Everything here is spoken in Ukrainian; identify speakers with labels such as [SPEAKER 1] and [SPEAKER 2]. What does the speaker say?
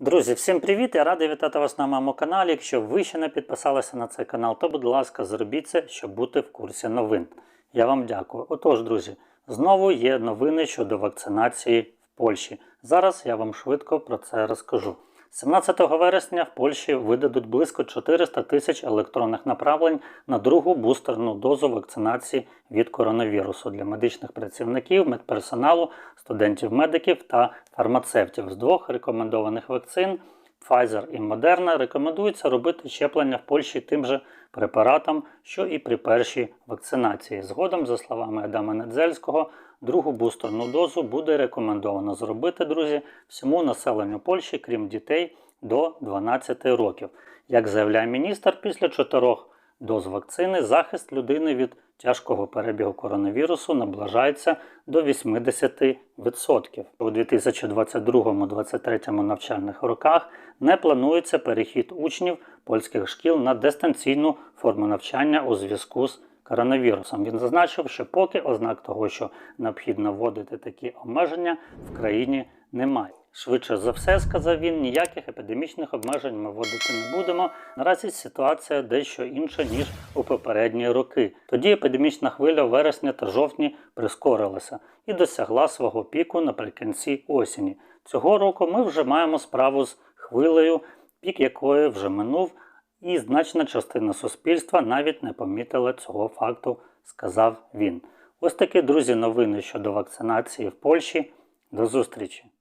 [SPEAKER 1] Друзі, всім привіт! Я радий вітати вас на моєму каналі. Якщо ви ще не підписалися на цей канал, то будь ласка, зробіть це, щоб бути в курсі новин. Я вам дякую. Отож, друзі, знову є новини щодо вакцинації в Польщі. Зараз я вам швидко про це розкажу. 17 вересня в Польщі видадуть близько 400 тисяч електронних направлень на другу бустерну дозу вакцинації від коронавірусу для медичних працівників, медперсоналу, студентів-медиків та фармацевтів. З двох рекомендованих вакцин Pfizer і Moderna рекомендується робити щеплення в Польщі тим же препаратом, що і при першій вакцинації. Згодом, за словами Адама Недзельського, другу бустерну дозу буде рекомендовано зробити, друзі, всьому населенню Польщі, крім дітей до 12 років. Як заявляє міністр, після чотирьох доз вакцини захист людини від тяжкого перебігу коронавірусу наближається до 80%. У 2022-2023 навчальних роках не планується перехід учнів польських шкіл на дистанційну форму навчання у зв'язку з коронавірусом. Він зазначив, що поки ознак того, що необхідно вводити такі обмеження, в країні немає. Швидше за все, сказав він, ніяких епідемічних обмежень ми вводити не будемо. Наразі ситуація дещо інша ніж у попередні роки. Тоді епідемічна хвиля в вересні та жовтні прискорилася і досягла свого піку наприкінці осені. Цього року ми вже маємо справу з хвилею, пік якої вже минув, і значна частина суспільства навіть не помітила цього факту, сказав він. Ось такі друзі новини щодо вакцинації в Польщі. До зустрічі!